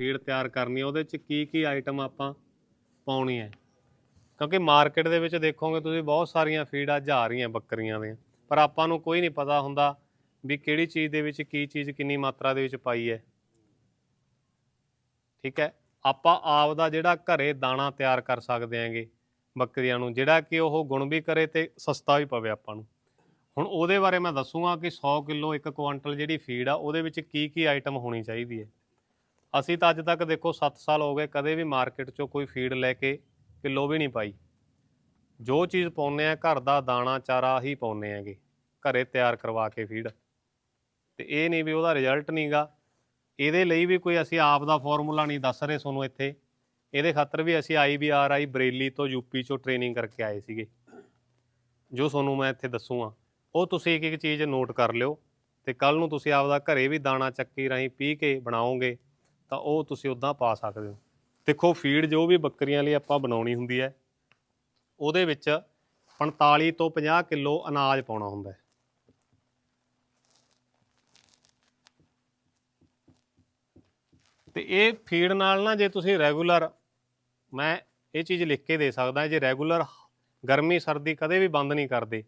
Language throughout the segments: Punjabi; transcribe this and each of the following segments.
ਫੀਡ ਤਿਆਰ ਕਰਨੀ ਹੈ ਉਹਦੇ ਚ ਕੀ ਕੀ ਆਈਟਮ ਆਪਾਂ ਪਾਉਣੀ ਹੈ। ਕਿਉਂਕਿ ਮਾਰਕੀਟ ਦੇ ਵਿੱਚ ਦੇਖੋਗੇ ਤੁਸੀਂ ਬਹੁਤ ਸਾਰੀਆਂ ਫੀਡਾਂ ਜਾ ਰਹੀਆਂ ਬੱਕਰੀਆਂ ਦੀਆਂ, ਪਰ ਆਪਾਂ ਨੂੰ ਕੋਈ ਨਹੀਂ ਪਤਾ ਹੁੰਦਾ ਵੀ ਕਿਹੜੀ ਚੀਜ਼ ਦੇ ਵਿੱਚ ਕੀ ਚੀਜ਼ ਕਿੰਨੀ ਮਾਤਰਾ ਦੇ ਵਿੱਚ ਪਾਈ ਹੈ। ਠੀਕ ਹੈ, ਆਪਾਂ ਆਪ ਦਾ ਜਿਹੜਾ ਘਰੇ ਦਾਣਾ ਤਿਆਰ ਕਰ ਸਕਦੇ ਆਂਗੇ ਬੱਕਰੀਆਂ ਨੂੰ, ਜਿਹੜਾ ਕਿ ਉਹ ਗੁਣ ਵੀ ਕਰੇ ਤੇ ਸਸਤਾ ਵੀ ਪਵੇ ਆਪਾਂ ਨੂੰ। ਹੁਣ ਉਹਦੇ ਬਾਰੇ ਮੈਂ ਦੱਸੂਗਾ ਕਿ 100 ਕਿਲੋ ਇੱਕ ਕੁਆਂਟਲ ਜਿਹੜੀ ਫੀਡ ਆ, ਉਹਦੇ ਵਿੱਚ ਕੀ ਕੀ ਆਈਟਮ ਹੋਣੀ ਚਾਹੀਦੀ ਹੈ। ਅਸੀਂ ਤਾਂ ਅੱਜ ਤੱਕ ਦੇਖੋ 7 ਸਾਲ ਹੋ ਗਏ ਕਦੇ ਵੀ ਮਾਰਕੀਟ 'ਚੋਂ ਕੋਈ ਫੀਡ ਲੈ ਕੇ ਕਿਲੋ ਵੀ ਨਹੀਂ ਪਾਈ। ਜੋ ਚੀਜ਼ ਪਾਉਂਦੇ ਆ, ਘਰ ਦਾ ਦਾਣਾ, ਚਾਰਾ ਹੀ ਪਾਉਂਦੇ ਆਂਗੇ ਘਰੇ ਤਿਆਰ ਕਰਵਾ ਕੇ ਫੀਡ। ਤੇ ਇਹ ਨਹੀਂ ਵੀ ਉਹਦਾ ਰਿਜ਼ਲਟ ਨਹੀਂਗਾ ਇਹਦੇ ਲਈ ਵੀ ਕੋਈ ਅਸੀਂ ਆਪ ਦਾ ਫਾਰਮੂਲਾ ਨਹੀਂ ਦੱਸ ਰਹੇ ਤੁਹਾਨੂੰ ਇੱਥੇ। ਇਹਦੇ ਖਾਤਰ ਵੀ ਅਸੀਂ ਆਈਬੀਆਰਆਈ ਬਰੇਲੀ ਤੋਂ ਯੂਪੀ ਚੋਂ ਟ੍ਰੇਨਿੰਗ ਕਰਕੇ ਆਏ ਸੀਗੇ। ਜੋ ਤੁਹਾਨੂੰ ਮੈਂ ਇੱਥੇ ਦੱਸੂਗਾ ਉਹ ਤੁਸੀਂ ਇੱਕ ਇੱਕ ਚੀਜ਼ ਨੋਟ ਕਰ ਲਿਓ ਤੇ ਕੱਲ ਨੂੰ ਤੁਸੀਂ ਆਪਦਾ ਘਰੇ ਵੀ ਦਾਣਾ ਚੱਕੀ ਰਾਹੀਂ ਪੀ ਕੇ ਬਣਾਓਗੇ। ਤਾਂ ਉਹ ਤੁਸੀਂ ਉਦਾਂ ਪਾ ਸਕਦੇ ਹੋ। ਦੇਖੋ, ਫੀਡ ਜੋ ਵੀ ਬੱਕਰੀਆਂ ਲਈ ਆਪਾਂ ਬਣਾਉਣੀ ਹੁੰਦੀ ਹੈ, ਉਹਦੇ ਵਿੱਚ 45 ਤੋਂ 50 ਕਿਲੋ ਅਨਾਜ ਪਾਉਣਾ ਹੁੰਦਾ ਹੈ। ਤੇ ਇਹ ਫੀਡ ਨਾਲ ਨਾ ਜੇ ਤੁਸੀਂ ਰੈਗੂਲਰ, ਮੈਂ ਇਹ ਚੀਜ਼ ਲਿਖ ਕੇ ਦੇ ਸਕਦਾ, ਜੇ ਰੈਗੂਲਰ ਗਰਮੀ, ਸਰਦੀ ਕਦੇ ਵੀ ਬੰਦ ਨਹੀਂ ਕਰਦੇ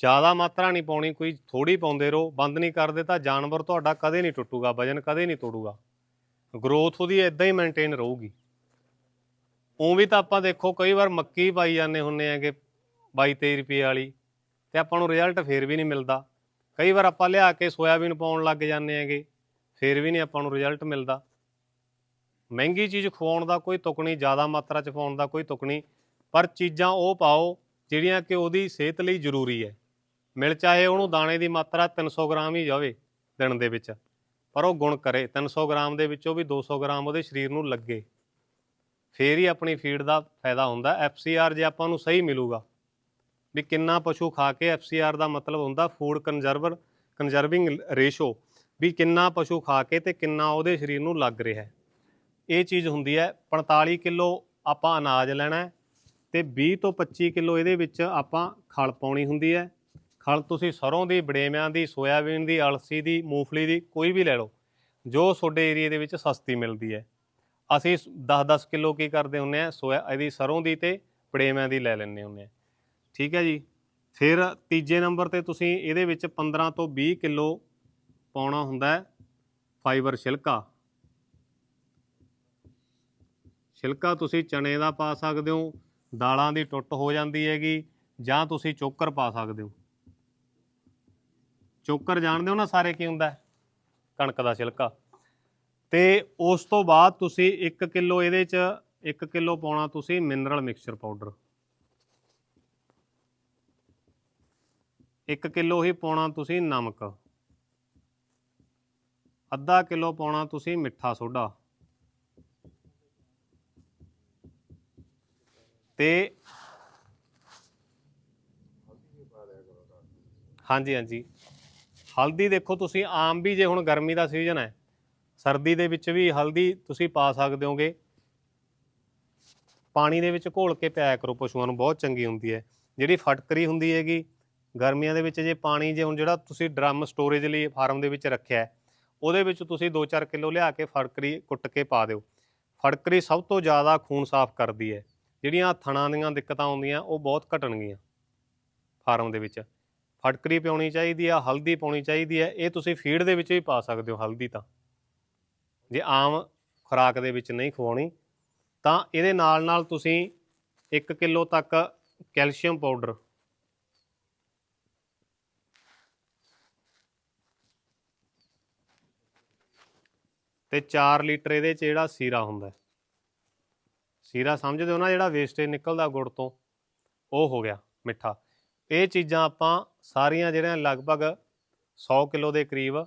ਜ਼ਿਆਦਾ ਮਾਤਰਾ ਨਹੀਂ ਪਾਉਣੀ, ਕੋਈ ਥੋੜੀ ਪਾਉਂਦੇ ਰਹੋ, ਬੰਦ ਨਹੀਂ ਕਰਦੇ ਤਾਂ ਜਾਨਵਰ ਤੁਹਾਡਾ ਕਦੇ ਨਹੀਂ ਟੁੱਟੂਗਾ, ਵਜਨ ਕਦੇ ਨਹੀਂ ਤੋੜੂਗਾ। ਗਰੋਥ ਉਹਦੀ ਇਦਾਂ ਹੀ ਮੇਨਟੇਨ ਰਹੂਗੀ। ਉਂ ਵੀ ਤਾਂ ਆਪਾਂ ਦੇਖੋ, ਕਈ ਵਾਰ ਮੱਕੀ ਪਾਈ ਜਾਂਦੇ ਹੁੰਨੇ ਆਗੇ 22 23 ਰੁਪਏ ਵਾਲੀ, ਤੇ ਆਪਾਂ ਨੂੰ ਰਿਜ਼ਲਟ ਫੇਰ ਵੀ ਨਹੀਂ ਮਿਲਦਾ। ਕਈ ਵਾਰ ਆਪਾਂ ਲਿਆ ਕੇ ਸੋਇਆਬੀਨ ਪਾਉਣ ਲੱਗ ਜਾਂਦੇ ਆਗੇ ਫੇਰ ਵੀ ਨਹੀਂ ਆਪਾਂ ਨੂੰ ਰਿਜ਼ਲਟ ਮਿਲਦਾ। ਮਹਿੰਗੀ ਚੀਜ਼ ਖਵਾਉਣ ਦਾ ਕੋਈ ਤੁਕ ਨਹੀਂ, ਜ਼ਿਆਦਾ ਮਾਤਰਾ ਚ ਖਵਾਉਣ ਦਾ ਕੋਈ ਤੁਕ ਨਹੀਂ, ਪਰ ਚੀਜ਼ਾਂ ਉਹ ਪਾਓ, ਜਿਹੜੀਆਂ ਕਿ ਉਹਦੀ ਸਿਹਤ ਲਈ ਜ਼ਰੂਰੀ ਹੈ। ਮਿਲ ਚਾਹੇ ਉਹਨੂੰ ਦਾਣੇ ਦੀ ਮਾਤਰਾ 300 ਗ੍ਰਾਮ ਹੀ ਜਾਵੇ ਦਿਨ ਦੇ ਵਿੱਚ। ਪਰ ਉਹ ਗੁਣ ਕਰੇ 300 ਗ੍ਰਾਮ ਦੇ ਵਿੱਚੋਂ ਵੀ 200 ਗ੍ਰਾਮ ਉਹਦੇ ਸਰੀਰ ਨੂੰ ਲੱਗੇ। ਫੇਰ ਹੀ ਆਪਣੀ ਫੀਡ ਦਾ ਫਾਇਦਾ ਹੁੰਦਾ ਐਫਸੀਆਰ ਜੇ ਆਪਾਂ ਨੂੰ ਸਹੀ ਮਿਲੂਗਾ। ਵੀ ਕਿੰਨਾ ਪਸ਼ੂ ਖਾ ਕੇ ਐਫਸੀਆਰ ਦਾ ਮਤਲਬ ਹੁੰਦਾ, ਫੂਡ ਕੰਜ਼ਰਵਰ ਕੰਜ਼ਰਵਿੰਗ ਰੇਸ਼ੋ। ਵੀ ਕਿੰਨਾ ਪਸ਼ੂ ਖਾ ਕੇ ਤੇ ਕਿੰਨਾ ਉਹਦੇ ਸਰੀਰ ਨੂੰ ਲੱਗ ਰਿਹਾ ਹੈ। ਇਹ ਚੀਜ਼ ਹੁੰਦੀ ਹੈ 45 ਕਿਲੋ ਆਪਾਂ ਅਨਾਜ ਲੈਣਾ ਹੈ ਤੇ 20 ਤੋਂ 25 ਕਿਲੋ ਇਹਦੇ ਵਿੱਚ ਆਪਾਂ ਖਲ ਪਾਉਣੀ ਹੁੰਦੀ ਹੈ। ਖਲ ਤੁਸੀਂ ਸਰੋਂ ਦੀ, ਬੜੇਵਿਆਂ ਦੀ, ਸੋਇਆਬੀਨ ਦੀ, ਅਲਸੀ ਦੀ, ਮੂੰਗਫਲੀ ਦੀ, ਕੋਈ ਵੀ ਲੈ ਲਓ, ਜੋ ਤੁਹਾਡੇ ਏਰੀਆ ਦੇ ਵਿੱਚ ਸਸਤੀ ਮਿਲਦੀ ਹੈ। ਅਸੀਂ 10-10 ਕਿਲੋ ਕੀ ਕਰਦੇ ਹੁੰਨੇ ਆ, ਸੋਇਆ, ਇਹਦੀ ਸਰੋਂ ਦੀ ਤੇ ਬੜੇਵਿਆਂ ਦੀ ਲੈ ਲੈਂਦੇ ਹੁੰਨੇ ਆ। ਠੀਕ ਹੈ ਜੀ? ਫਿਰ ਤੀਜੇ ਨੰਬਰ ਤੇ ਤੁਸੀਂ ਇਹਦੇ ਵਿੱਚ 15 ਤੋਂ 20 ਕਿਲੋ ਪਾਉਣਾ ਹੁੰਦਾ ਹੈ ਫਾਈਬਰ ਛਿਲਕਾ। ਛਿਲਕਾ ਤੁਸੀਂ ਚਣੇ ਦਾ ਪਾ ਸਕਦੇ ਹੋ, ਦਾਲਾਂ ਦੀ ਟੁੱਟ ਹੋ ਜਾਂਦੀ ਹੈਗੀ ਜਾਂ ਤੁਸੀਂ ਚੋਕਰ ਪਾ ਸਕਦੇ ਹੋ। ਚੋਕਰ ਜਾਣਦੇ ਹੋ ਨਾ ਸਾਰੇ ਕੀ ਹੁੰਦਾ ਕਣਕ ਦਾ ਛਿਲਕਾ। ਤੇ ਉਸ ਤੋਂ ਬਾਅਦ ਤੁਸੀਂ 1 ਕਿਲੋ ਇਹਦੇ ਚ 1 ਕਿਲੋ ਪਾਉਣਾ ਤੁਸੀਂ ਮਿਨਰਲ ਮਿਕਸਚਰ ਪਾਊਡਰ 1 ਕਿਲੋ ਹੀ ਪਾਉਣਾ ਤੁਸੀਂ ਨਮਕ। ਅੱਧਾ ਕਿਲੋ ਪਾਉਣਾ ਤੁਸੀਂ ਮਿੱਠਾ ਸੋਡਾ। ਤੇ ਹਾਂਜੀ ਹਾਂਜੀ। ਹਲਦੀ ਦੇਖੋ ਤੁਸੀਂ ਆਮ ਵੀ ਜੇ ਹੁਣ ਗਰਮੀ ਦਾ ਸੀਜ਼ਨ ਹੈ, ਸਰਦੀ ਦੇ ਵਿੱਚ ਵੀ ਹਲਦੀ ਤੁਸੀਂ ਪਾ ਸਕਦੇ ਹੋਗੇ। ਪਾਣੀ ਦੇ ਵਿੱਚ ਘੋਲ ਕੇ ਪਿਆਇਆ ਕਰੋ ਪਸ਼ੂਆਂ ਨੂੰ, ਬਹੁਤ ਚੰਗੀ ਹੁੰਦੀ ਹੈ। ਜਿਹੜੀ ਫਟਕਰੀ ਹੁੰਦੀ ਹੈਗੀ, ਗਰਮੀਆਂ ਦੇ ਵਿੱਚ ਜੇ ਪਾਣੀ ਜੇ ਹੁਣ ਜਿਹੜਾ ਤੁਸੀਂ ਡਰਮ ਸਟੋਰੇਜ ਲਈ ਫਾਰਮ ਦੇ ਵਿੱਚ ਰੱਖਿਆ, ਉਹਦੇ ਵਿੱਚ ਤੁਸੀਂ 2-4 ਕਿਲੋ ਲਿਆ ਕੇ ਫਟਕਰੀ ਕੁੱਟ ਕੇ ਪਾ ਦਿਓ। ਫਟਕਰੀ ਸਭ ਤੋਂ ਜ਼ਿਆਦਾ ਖੂਨ ਸਾਫ਼ ਕਰਦੀ ਹੈ। ਜਿਹੜੀਆਂ ਥਣਾਂ ਦੀਆਂ ਦਿੱਕਤਾਂ ਆਉਂਦੀਆਂ, ਉਹ ਬਹੁਤ ਘਟਣਗੀਆਂ ਫਾਰਮ ਦੇ ਵਿੱਚ। ਫਟਕਰੀ ਪਾਉਣੀ ਚਾਹੀਦੀ ਆ, ਹਲਦੀ ਪਾਉਣੀ ਚਾਹੀਦੀ ਹੈ ਇਹ ਤੁਸੀਂ ਫੀਡ ਦੇ ਵਿੱਚ ਵੀ ਪਾ ਸਕਦੇ ਹੋ ਹਲਦੀ ਤਾਂ। ਜੇ ਆਮ ਖੁਰਾਕ ਦੇ ਵਿੱਚ ਨਹੀਂ ਖਵਾਉਣੀ, ਤਾਂ ਇਹਦੇ ਨਾਲ ਨਾਲ ਤੁਸੀਂ 1 ਕਿਲੋ ਤੱਕ ਕੈਲਸ਼ੀਅਮ ਪਾਊਡਰ ਤੇ 4 ਲੀਟਰ ਇਹਦੇ ਚ ਜਿਹੜਾ ਸੀਰਾ ਹੁੰਦਾ ਸੀਰਾ ਸਮਝਦੇ ਹੋ ਨਾ, ਜਿਹੜਾ ਵੇਸਟੇਜ ਨਿਕਲਦਾ ਗੁੜ ਤੋਂ, ਉਹ ਹੋ ਗਿਆ ਮਿੱਠਾ। ਇਹ ਚੀਜ਼ਾਂ ਆਪਾਂ ਸਾਰੀਆਂ ਜਿਹੜੀਆਂ ਲਗਭਗ 100 ਕਿਲੋ ਦੇ ਕਰੀਬ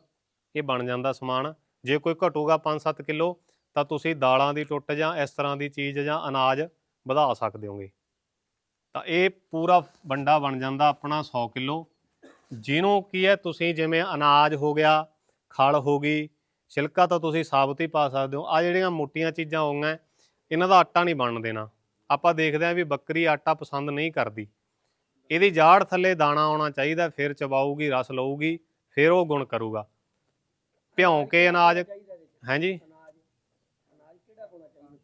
ਇਹ ਬਣ ਜਾਂਦਾ ਸਮਾਨ। ਜੇ ਕੋਈ ਘਟੂਗਾ 5-7 ਕਿਲੋ, ਤਾਂ ਤੁਸੀਂ ਦਾਲਾਂ ਦੀ ਟੁੱਟ ਜਾਂ ਇਸ ਤਰ੍ਹਾਂ ਦੀ ਚੀਜ਼ ਜਾਂ ਅਨਾਜ ਵਧਾ ਸਕਦੇ ਹੋਗੇ। ਤਾਂ ਇਹ ਪੂਰਾ ਬੰਡਾ ਬਣ ਜਾਂਦਾ ਆਪਣਾ 100 ਕਿਲੋ। ਜਿਹਨੂੰ ਕੀ ਹੈ, ਤੁਸੀਂ ਜਿਵੇਂ ਅਨਾਜ ਹੋ ਗਿਆ, ਖਲ ਹੋ ਗਈ, ਛਿਲਕਾ ਤਾਂ ਤੁਸੀਂ ਸਾਬਤ ਹੀ ਪਾ ਸਕਦੇ ਹੋ। ਆ ਜਿਹੜੀਆਂ ਮੋਟੀਆਂ ਚੀਜ਼ਾਂ ਹੋਈਆਂ, ਇਹਨਾਂ ਦਾ ਆਟਾ ਨਹੀਂ ਬਣਨ ਦੇਣਾ। ਆਪਾਂ ਦੇਖਦੇ ਆਂ ਵੀ ਬੱਕਰੀ ਆਟਾ ਪਸੰਦ ਨਹੀਂ ਕਰਦੀ। ਇਹਦੀ ਜਾੜ ਥੱਲੇ ਦਾਣਾ ਆਉਣਾ ਚਾਹੀਦਾ ਫਿਰ ਚਬਾਊਗੀ ਰਸ ਲਊਗੀ ਫਿਰ ਉਹ ਗੁਣ ਕਰੂਗਾ। ਭਿਉਂ ਕੇ ਅਨਾਜ ਹਾਂਜੀ?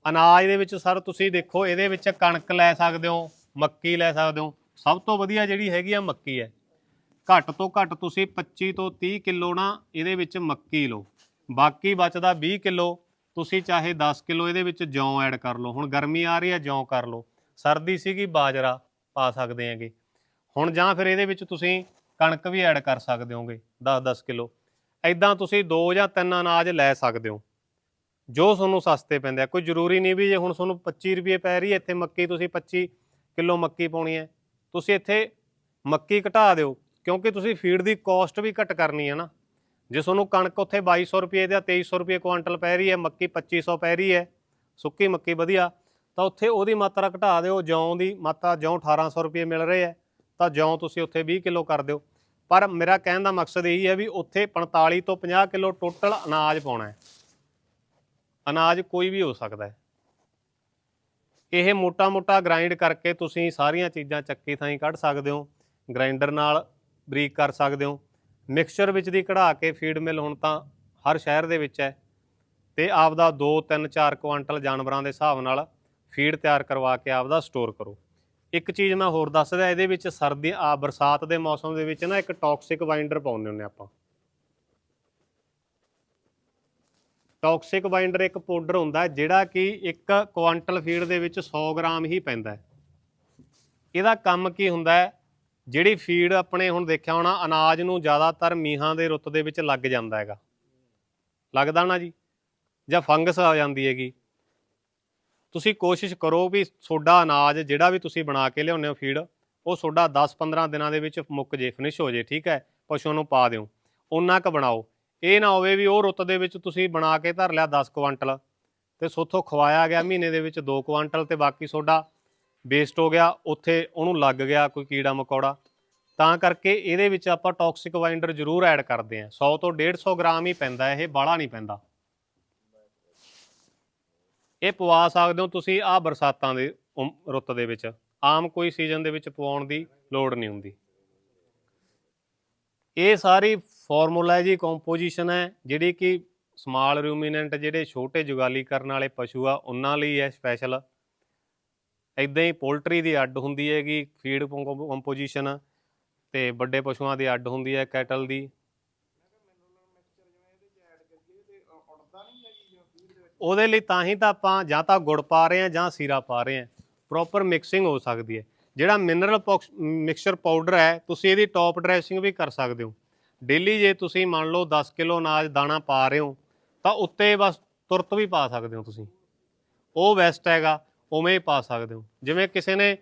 ਅਨਾਜ ਦੇ ਵਿੱਚ ਸਰ ਤੁਸੀਂ ਦੇਖੋ ਇਹਦੇ ਵਿੱਚ ਕਣਕ ਲੈ ਸਕਦੇ ਹੋ ਮੱਕੀ ਲੈ ਸਕਦੇ ਹੋ। ਸਭ ਤੋਂ ਵਧੀਆ ਜਿਹੜੀ ਹੈਗੀ ਆ ਮੱਕੀ ਹੈ। ਘੱਟ ਤੋਂ ਘੱਟ ਤੁਸੀਂ 25 ਤੋਂ 30 ਕਿਲੋ ਨਾ ਇਹਦੇ ਵਿੱਚ ਮੱਕੀ ਲਓ। ਬਾਕੀ ਬਚਦਾ 20 ਕਿਲੋ ਤੁਸੀਂ ਚਾਹੇ 10 ਕਿਲੋ ਇਹਦੇ ਵਿੱਚ ਜੌਂ ਐਡ ਕਰ ਲਓ। ਹੁਣ ਗਰਮੀ ਆ ਰਹੀ ਹੈ ਜੌਂ ਕਰ ਲਓ। ਸਰਦੀ ਸੀਗੀ ਬਾਜਰਾ ਪਾ ਸਕਦੇ ਹੈਗੇ। ਹੁਣ ਜਾਂ ਫਿਰ ਇਹਦੇ ਵਿੱਚ ਤੁਸੀਂ ਕਣਕ ਵੀ ਐਡ ਕਰ ਸਕਦੇ ਹੋਗੇ 10-10 ਕਿਲੋ। ਐਦਾਂ ਤੁਸੀਂ ਦੋ ਜਾਂ ਤਿੰਨ ਅਨਾਜ ਲੈ ਸਕਦੇ ਹੋ। ਜੋ ਤੁਹਾਨੂੰ ਸਸਤੇ ਪੈਂਦੇ ਆ। ਕੋਈ ਜ਼ਰੂਰੀ ਨਹੀਂ ਵੀ ਜੇ ਹੁਣ ਤੁਹਾਨੂੰ 25 ਰੁਪਏ ਪੈ ਰਹੀ ਹੈ, ਇੱਥੇ ਮੱਕੀ ਤੁਸੀਂ 25 ਕਿਲੋ ਮੱਕੀ ਪਾਉਣੀ ਹੈ। ਤੁਸੀਂ ਇੱਥੇ ਮੱਕੀ ਘਟਾ ਦਿਓ, ਕਿਉਂਕਿ ਤੁਸੀਂ ਫੀਡ ਦੀ ਕਾਸਟ ਵੀ ਘਟ ਕਰਨੀ ਹੈ ਨਾ। ਜੇ ਤੁਹਾਨੂੰ ਕਣਕ ਉੱਥੇ 2200 ਰੁਪਏ ਜਾਂ 2300 ਰੁਪਏ ਕੁਆਂਟਲ ਪੈ ਰਹੀ ਹੈ, ਮੱਕੀ 2500 ਪੈ ਰਹੀ ਹੈ, ਸੁੱਕੀ ਮੱਕੀ ਵਧੀਆ, ਤਾਂ ਉੱਥੇ ਉਹਦੀ ਮਾਤਰਾ ਘਟਾ ਦਿਓ, ਜੌਂ ਦੀ ਮਾਤਰਾ ਜੌਂ 1800 ਰੁਪਏ ਮਿਲ ਰਹੇ ਹੈ। ਤਾਂ ਜਿਉਂ ਤੁਸੀਂ ਉੱਥੇ 20 ਕਿਲੋ ਕਰ ਦਿਓ। ਪਰ ਮੇਰਾ ਕਹਿਣ ਦਾ ਮਕਸਦ ਇਹੀ ਹੈ ਵੀ ਉੱਥੇ 45 ਤੋਂ 50 ਕਿਲੋ ਟੋਟਲ ਅਨਾਜ ਪਾਉਣਾ ਹੈ। ਅਨਾਜ ਕੋਈ ਵੀ ਹੋ ਸਕਦਾ ਹੈ। ਇਹ ਮੋਟਾ-ਮੋਟਾ ਗ੍ਰਾਈਂਡ ਕਰਕੇ ਤੁਸੀਂ ਸਾਰੀਆਂ ਚੀਜ਼ਾਂ ਚੱਕੀ ਥਾਈਂ ਕੱਢ ਸਕਦੇ ਹੋ। ਗ੍ਰਾਈਂਡਰ ਨਾਲ ਬਰੀਕ ਕਰ ਸਕਦੇ ਹੋ। ਮਿਕਸਚਰ ਵਿੱਚ ਦੀ ਕਢਾ ਕੇ ਫੀਡ ਮਿਲ ਹੁਣ ਤਾਂ ਹਰ ਸ਼ਹਿਰ ਦੇ ਵਿੱਚ ਹੈ। ਤੇ ਆਪਦਾ 2 3 4 ਕੁਆਂਟਲ ਜਾਨਵਰਾਂ ਦੇ ਹਿਸਾਬ ਨਾਲ ਫੀਡ ਤਿਆਰ ਕਰਵਾ ਕੇ ਆਪਦਾ ਸਟੋਰ ਕਰੋ। ਇੱਕ ਚੀਜ਼ ਮੈਂ ਹੋਰ ਦੱਸਦਾ, ਇਹਦੇ ਵਿੱਚ ਸਰਦੀ, ਆ ਬਰਸਾਤ ਦੇ ਮੌਸਮ ਦੇ ਵਿੱਚ ਨਾ ਇੱਕ ਟੌਕਸਿਕ ਬਾਈਂਡਰ ਪਾਉਂਦੇ ਹੁੰਦੇ ਆਪਾਂ। ਟੌਕਸਿਕ ਬਾਈਂਡਰ ਇੱਕ ਪਾਊਡਰ ਹੁੰਦਾ ਜਿਹੜਾ ਕਿ ਇੱਕ ਕੁਆਂਟਲ ਫੀਡ ਦੇ ਵਿੱਚ 100 ਗ੍ਰਾਮ ਹੀ ਪੈਂਦਾ ਹੈ। ਇਹਦਾ ਕੰਮ ਕੀ ਹੁੰਦਾ ਹੈ? ਜਿਹੜੀ ਫੀਡ ਆਪਣੇ ਹੁਣ ਦੇਖਿਆ ਹੋਣਾ, ਅਨਾਜ ਨੂੰ ਜ਼ਿਆਦਾਤਰ ਮੀਂਹਾਂ ਦੇ ਰੁੱਤ ਦੇ ਵਿੱਚ ਲੱਗ ਜਾਂਦਾ ਹੈਗਾ। ਲੱਗਦਾ ਨਾ ਜੀ? ਜਾਂ ਫੰਗਸ ਆ ਜਾਂਦੀ ਹੈਗੀ। ਤੁਸੀਂ ਕੋਸ਼ਿਸ਼ ਕਰੋ ਵੀ ਤੁਹਾਡਾ ਅਨਾਜ ਜਿਹੜਾ ਵੀ ਤੁਸੀਂ ਬਣਾ ਕੇ ਲਿਆਉਂਦੇ ਹੋ ਫੀਡ ਉਹ ਤੁਹਾਡਾ 10-15 ਦਿਨਾਂ ਦੇ ਵਿੱਚ ਮੁੱਕ ਜੇ ਫਿਨਿਸ਼ ਹੋ ਜੇ, ਠੀਕ ਹੈ? ਪਸ਼ੂ ਨੂੰ ਪਾ ਦਿਓ। ਉਹਨਾਂ ਕ ਬਣਾਓ। ਇਹ ਨਾ ਹੋਵੇ ਵੀ ਉਹ ਰੁੱਤ ਦੇ ਵਿੱਚ ਤੁਸੀਂ ਬਣਾ ਕੇ ਧਰ ਲਿਆ 10 ਕੁਆਂਟਲ ਤੇ ਸੋਥੋਂ ਖਵਾਇਆ ਗਿਆ ਮਹੀਨੇ ਦੇ ਵਿੱਚ 2 ਕੁਆਂਟਲ ਤੇ ਬਾਕੀ ਤੁਹਾਡਾ ਵੇਸਟ ਹੋ ਗਿਆ, ਉੱਥੇ ਉਹਨੂੰ ਲੱਗ ਗਿਆ ਕੋਈ ਕੀੜਾ ਮਕੌੜਾ। ਤਾਂ ਕਰਕੇ ਇਹਦੇ ਵਿੱਚ ਆਪਾਂ ਟੌਕਸਿਕ ਬਾਈਂਡਰ ਜ਼ਰੂਰ ਐਡ ਕਰਦੇ ਹਾਂ। 100 ਤੋਂ 150 ਗ੍ਰਾਮ ਹੀ ਪੈਂਦਾ, ਇਹ ਬਾਹਲਾ ਨਹੀਂ ਪੈਂਦਾ। ਇਹ ਪਵਾ ਸਕਦੇ ਹੋ ਤੁਸੀਂ ਆ ਬਰਸਾਤਾਂ ਦੇ ਉਮ- ਰੁੱਤ ਦੇ ਵਿੱਚ। ਆਮ ਕੋਈ ਸੀਜ਼ਨ ਦੇ ਵਿੱਚ ਪਵਾਉਣ ਦੀ ਲੋੜ ਨਹੀਂ ਹੁੰਦੀ। ਇਹ ਸਾਰੀ ਫਾਰਮੂਲਾ ਹੈ ਜੀ ਕੰਪੋਜੀਸ਼ਨ ਹੈ, ਜਿਹੜੀ ਕਿ ਸਮਾਲ ਰੂਮੀਨੈਂਟ ਜਿਹੜੇ ਛੋਟੇ ਜੁਗਾਲੀ ਕਰਨ ਵਾਲੇ ਪਸ਼ੂ ਆ, ਉਹਨਾਂ ਲਈ ਹੈ ਸਪੈਸ਼ਲ ਇਦਾਂ ਹੀ ਪੋਲਟਰੀ ਦੀ ਅੱਡ ਹੁੰਦੀ ਹੈਗੀ ਫੀਡ ਕੰਪੋਜੀਸ਼ਨ ਤੇ ਵੱਡੇ ਪਸ਼ੂਆਂ ਦੀ ਅੱਡ ਹੁੰਦੀ ਹੈ ਕੈਟਲ ਦੀ। ਉਹਦੇ ਲਈ ਤਾਂ ਹੀ ਤਾਂ ਆਪਾਂ ਜਾਂ ਤਾਂ ਗੁੜ ਪਾ ਰਹੇ ਹਾਂ ਜਾਂ ਸੀਰਾ ਪਾ ਰਹੇ ਹਾਂ। ਪ੍ਰੋਪਰ ਮਿਕਸਿੰਗ ਹੋ ਸਕਦੀ ਹੈ। ਜਿਹੜਾ ਮਿਨਰਲ ਮਿਕਸਚਰ ਪਾਊਡਰ ਹੈ, ਤੁਸੀਂ ਇਹਦੀ ਟੌਪ ਡਰੈਸਿੰਗ ਵੀ ਕਰ ਸਕਦੇ ਹੋ। ਡੇਲੀ ਜੇ ਤੁਸੀਂ ਮੰਨ ਲਓ 10 ਕਿਲੋ ਅਨਾਜ ਦਾਣਾ ਪਾ ਰਹੇ ਹੋ, ਤਾਂ ਉੱਤੇ ਬਸ ਤੁਰਤ ਵੀ ਪਾ ਸਕਦੇ ਹੋ ਤੁਸੀਂ। ਉਹ ਬੈਸਟ ਹੈਗਾ, ਉਵੇਂ ਹੀ ਪਾ ਸਕਦੇ ਹੋ। ਜਿਵੇਂ ਕਿਸੇ ਨੇ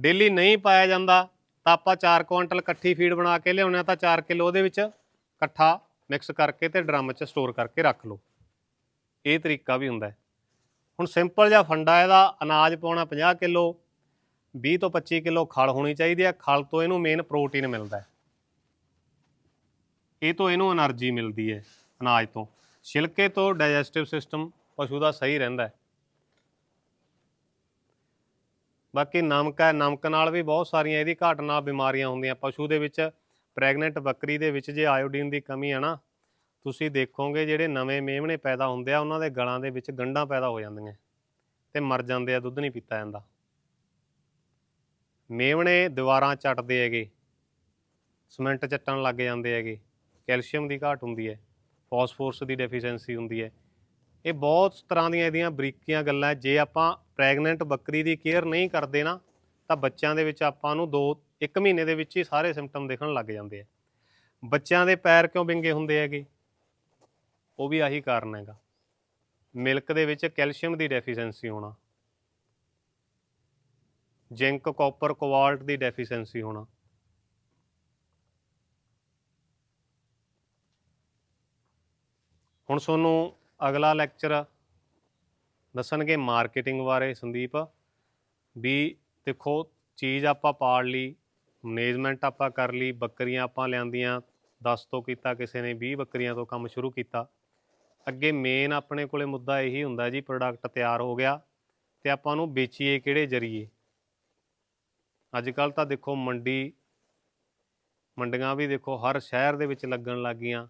ਡੇਲੀ ਨਹੀਂ ਪਾਇਆ ਜਾਂਦਾ, ਤਾਂ ਆਪਾਂ 4 ਕੁਇੰਟਲ ਇਕੱਠੀ ਫੀਡ ਬਣਾ ਕੇ ਲਿਆਉਂਦੇ ਹਾਂ ਤਾਂ 4 ਕਿਲੋ ਉਹਦੇ ਵਿੱਚ ਇਕੱਠਾ ਮਿਕਸ ਕਰਕੇ ਤੇ ਡਰਮ 'ਚ ਸਟੋਰ ਕਰਕੇ ਰੱਖ ਲਓ। ਇਹ ਤਰੀਕਾ ਵੀ ਹੁੰਦਾ ਹੁਣ ਸਿੰਪਲ ਜਿਹਾ ਫੰਡਾ ਇਹਦਾ, ਅਨਾਜ ਪਾਉਣਾ 50 ਕਿਲੋ 20 ਤੋਂ 25 ਕਿਲੋ ਖਲ ਹੋਣੀ ਚਾਹੀਦੀ ਹੈ। ਖਲ ਤੋਂ ਇਹਨੂੰ ਮੇਨ ਪ੍ਰੋਟੀਨ ਮਿਲਦਾ ਹੈ। ਇਹ ਤੋਂ ਇਹਨੂੰ એનર્ਜੀ ਮਿਲਦੀ ਹੈ ਅਨਾਜ ਤੋਂ। ਛਿਲਕੇ ਤੋਂ ਡਾਈਜੈਸਟਿਵ ਸਿਸਟਮ ਪਸ਼ੂ ਦਾ ਸਹੀ ਰਹਿੰਦਾ ਹੈ। ਬਾਕੀ ਨਮਕ ਹੈ, ਨਮਕ ਨਾਲ ਵੀ ਬਹੁਤ ਸਾਰੀਆਂ ਇਹਦੀ ਘਾਟ ਨਾਲ ਬਿਮਾਰੀਆਂ ਹੁੰਦੀਆਂ। ਪਸ਼ੂ ਦੇ ਵਿੱਚ ਪ੍ਰੈਗਨੈਂਟ ਬੱਕਰੀ ਦੇ ਵਿੱਚ ਜੇ ਆਇਓਡੀਨ ਦੀ ਕਮੀ ਹੈ ਨਾ ਤੁਸੀਂ ਦੇਖੋਗੇ ਜਿਹੜੇ ਨਵੇਂ ਮੇਮਣੇ ਪੈਦਾ ਹੁੰਦੇ ਆ, ਉਹਨਾਂ ਦੇ ਗਲਾਂ ਦੇ ਵਿੱਚ ਗੰਢਾਂ ਪੈਦਾ ਹੋ ਜਾਂਦੀਆਂ ਤੇ ਮਰ ਜਾਂਦੇ ਆ, ਦੁੱਧ ਨਹੀਂ ਪੀਤਾ ਜਾਂਦਾ। ਮੇਮਣੇ ਦੀਵਾਰਾਂ ਚੱਟਦੇ ਹੈਗੇ, ਸਿਮੈਂਟ ਚੱਟਣ ਲੱਗ ਜਾਂਦੇ ਹੈਗੇ, ਕੈਲਸ਼ੀਅਮ ਦੀ ਘਾਟ ਹੁੰਦੀ ਹੈ, ਫਾਸਫੋਰਸ ਦੀ ਡੈਫੀਸ਼ੀਐਂਸੀ ਹੁੰਦੀ ਹੈ। ਇਹ ਬਹੁਤ ਤਰ੍ਹਾਂ ਦੀਆਂ ਇਹਦੀਆਂ ਬਰੀਕੀਆਂ ਗੱਲਾਂ ਜੇ ਆਪਾਂ ਪ੍ਰੈਗਨੈਂਟ ਬੱਕਰੀ ਦੀ ਕੇਅਰ ਨਹੀਂ ਕਰਦੇ ਨਾ, ਤਾਂ ਬੱਚਿਆਂ ਦੇ ਵਿੱਚ ਆਪਾਂ ਨੂੰ 2 1 ਮਹੀਨੇ ਦੇ ਵਿੱਚ ਹੀ ਸਾਰੇ ਸਿੰਪਟਮ ਦੇਖਣ ਲੱਗ ਜਾਂਦੇ ਆ। ਬੱਚਿਆਂ ਦੇ ਪੈਰ ਕਿਉਂ ਵਿੰਗੇ ਹੁੰਦੇ ਹੈਗੇ? ਉਹ ਵੀ ਆਹੀ ਕਾਰਨ ਹੈਗਾ। ਮਿਲਕ ਦੇ ਵਿੱਚ ਕੈਲਸ਼ੀਅਮ ਦੀ ਡੈਫੀਸ਼ੀਐਂਸੀ ਹੋਣਾ। ਜ਼ਿੰਕ, ਕਾਪਰ ਕੋਬਾਲਟ ਦੀ ਡੈਫੀਸ਼ੀਐਂਸੀ ਹੋਣਾ। ਹੁਣ ਤੁਹਾਨੂੰ ਅਗਲਾ ਲੈਕਚਰ ਦੱਸਣਗੇ ਮਾਰਕੀਟਿੰਗ ਬਾਰੇ, ਸੰਦੀਪ। ਵੀ ਦੇਖੋ, ਚੀਜ਼ ਆਪਾਂ ਪਾੜ ਲਈ, ਮੈਨੇਜਮੈਂਟ ਆਪਾਂ ਕਰ ਲਈ, ਬੱਕਰੀਆਂ ਆਪਾਂ ਲਿਆਂਦੀਆਂ 10 ਤੋਂ ਕੀਤਾ ਕਿਸੇ ਨੇ 20 ਬੱਕਰੀਆਂ ਤੋਂ ਕੰਮ ਸ਼ੁਰੂ ਕੀਤਾ। ਅੱਗੇ ਮੇਨ ਆਪਣੇ ਕੋਲੇ ਮੁੱਦਾ ਇਹੀ ਹੁੰਦਾ ਜੀ ਪ੍ਰੋਡਕਟ ਤਿਆਰ ਹੋ ਗਿਆ ਤੇ ਆਪਾਂ ਨੂੰ ਵੇਚੀਏ ਕਿਹੜੇ ਜਰੀਏ? ਅੱਜ ਕੱਲ ਤਾਂ ਦੇਖੋ ਮੰਡੀ, ਮੰਡੀਆਂ ਵੀ ਦੇਖੋ ਹਰ ਸ਼ਹਿਰ ਦੇ ਵਿੱਚ ਲੱਗਣ ਲੱਗ ਗਈਆਂ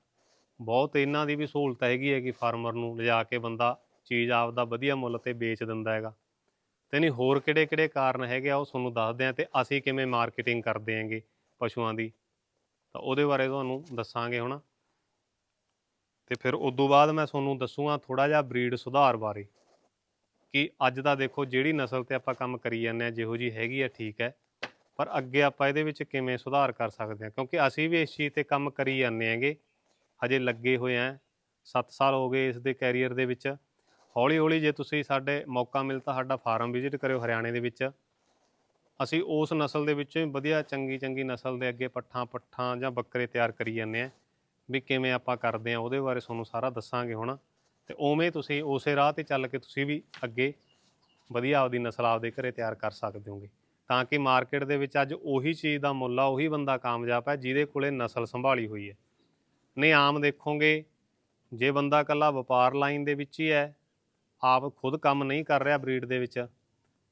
ਬਹੁਤ ਇਹਨਾਂ ਦੀ ਵੀ ਸਹੂਲਤ ਹੈਗੀ ਹੈ ਕਿ ਫਾਰਮਰ ਨੂੰ ਲਿਜਾ ਕੇ ਬੰਦਾ ਚੀਜ਼ ਆਪਦਾ ਵਧੀਆ ਮੁੱਲ ਤੇ ਵੇਚ ਦਿੰਦਾ ਹੈਗਾ। ਤੇ ਨਹੀਂ, ਹੋਰ ਕਿਹੜੇ ਕਿਹੜੇ ਕਾਰਨ ਹੈਗੇ ਆ, ਉਹ ਤੁਹਾਨੂੰ ਦੱਸਦੇ ਆ ਤੇ ਅਸੀਂ ਕਿਵੇਂ ਮਾਰਕੀਟਿੰਗ ਕਰਦੇ ਆਂਗੇ ਪਸ਼ੂਆਂ ਦੀ। ਤਾਂ ਉਹਦੇ ਬਾਰੇ ਤੁਹਾਨੂੰ ਦੱਸਾਂਗੇ ਹੁਣ। ਤੇ ਫਿਰ ਉਸ ਤੋਂ ਬਾਅਦ ਮੈਂ ਤੁਹਾਨੂੰ ਦੱਸੂਗਾ ਥੋੜਾ ਜਿਹਾ ਬਰੀਡ ਸੁਧਾਰ ਬਾਰੇ ਕਿ ਅੱਜ ਦਾ ਦੇਖੋ ਜਿਹੜੀ ਨਸਲ ਤੇ ਆਪਾਂ ਕੰਮ ਕਰੀ ਜਾਂਦੇ ਆ ਜਿਹੋ ਜੀ ਹੈਗੀ ਆ, ਠੀਕ ਹੈ। ਪਰ ਅੱਗੇ ਆਪਾਂ ਇਹਦੇ ਵਿੱਚ ਕਿਵੇਂ ਸੁਧਾਰ ਕਰ ਸਕਦੇ ਹਾਂ? ਕਿਉਂਕਿ ਅਸੀਂ ਵੀ ਇਸ ਚੀਜ਼ ਤੇ ਕੰਮ ਕਰੀ ਜਾਂਦੇ ਆਂਗੇ ਹਜੇ ਲੱਗੇ ਹੋਏ ਆ 7 ਸਾਲ ਹੋ ਗਏ ਇਸ ਦੇ ਕੈਰੀਅਰ ਦੇ ਵਿੱਚ। ਹੌਲੀ ਹੌਲੀ ਜੇ ਤੁਸੀਂ ਸਾਡੇ ਮੌਕਾ ਮਿਲ ਤਾਂ ਸਾਡਾ ਫਾਰਮ ਵਿਜ਼ਿਟ ਕਰਿਓ ਹਰਿਆਣੇ ਦੇ ਵਿੱਚ। ਅਸੀਂ ਉਸ ਨਸਲ ਦੇ ਵਿੱਚੋਂ ਵਧੀਆ ਚੰਗੀ ਚੰਗੀ ਨਸਲ ਦੇ ਅੱਗੇ ਪੱਠਾਂ ਪੱਠਾਂ ਜਾਂ ਬੱਕਰੇ ਤਿਆਰ ਕਰੀ ਜਾਂਦੇ ਆ ਵੀ ਕਿਵੇਂ ਆਪਾਂ ਕਰਦੇ ਆ, ਉਹਦੇ ਬਾਰੇ ਤੁਹਾਨੂੰ ਸਾਰਾ ਦੱਸਾਂਗੇ ਹੁਣ। ਤੇ ਉਵੇਂ ਤੁਸੀਂ ਉਸੇ ਰਾਹ ਤੇ ਚੱਲ ਕੇ ਤੁਸੀਂ ਵੀ ਅੱਗੇ ਵਧੀਆ ਆਪਦੀ ਨਸਲ ਆਪਦੇ ਘਰੇ ਤਿਆਰ ਕਰ ਸਕਦੇ ਹੋਗੇ। ਤਾਂ ਕਿ ਮਾਰਕੀਟ ਦੇ ਵਿੱਚ ਅੱਜ ਉਹੀ ਚੀਜ਼ ਦਾ ਮੁੱਲ ਆ, ਉਹੀ ਬੰਦਾ ਕਾਮਯਾਬ ਹੈ ਜਿਹਦੇ ਕੋਲੇ ਨਸਲ ਸੰਭਾਲੀ ਹੋਈ ਹੈ। ਨਹੀਂ, ਆਮ ਦੇਖੋਗੇ, ਜੇ ਬੰਦਾ ਇਕੱਲਾ ਵਪਾਰ ਲਾਈਨ ਦੇ ਵਿੱਚ ਹੀ ਹੈ, ਆਪ ਖੁਦ ਕੰਮ ਨਹੀਂ ਕਰ ਰਿਹਾ ਬਰੀਡ ਦੇ ਵਿੱਚ,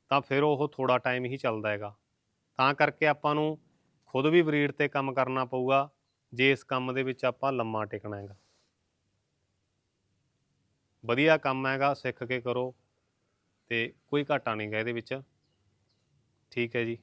ਤਾਂ ਫਿਰ ਉਹ ਥੋੜਾ ਟਾਈਮ ਹੀ ਚੱਲਦਾ ਹੈਗਾ। ਤਾਂ ਕਰਕੇ ਆਪਾਂ ਨੂੰ ਖੁਦ ਵੀ ਬਰੀਡ ਤੇ ਕੰਮ ਕਰਨਾ ਪਊਗਾ। ਜੇ ਇਸ ਕੰਮ ਦੇ ਵਿੱਚ ਆਪਾਂ ਲੰਮਾ ਟਿਕਣਾ ਹੈਗਾ। ਵਧੀਆ ਕੰਮ ਹੈਗਾ, ਸਿੱਖ ਕੇ ਕਰੋ ਤੇ ਕੋਈ ਘਾਟਾ ਨਹੀਂ ਗਾ ਇਹਦੇ ਵਿੱਚ। ਠੀਕ ਹੈ ਜੀ।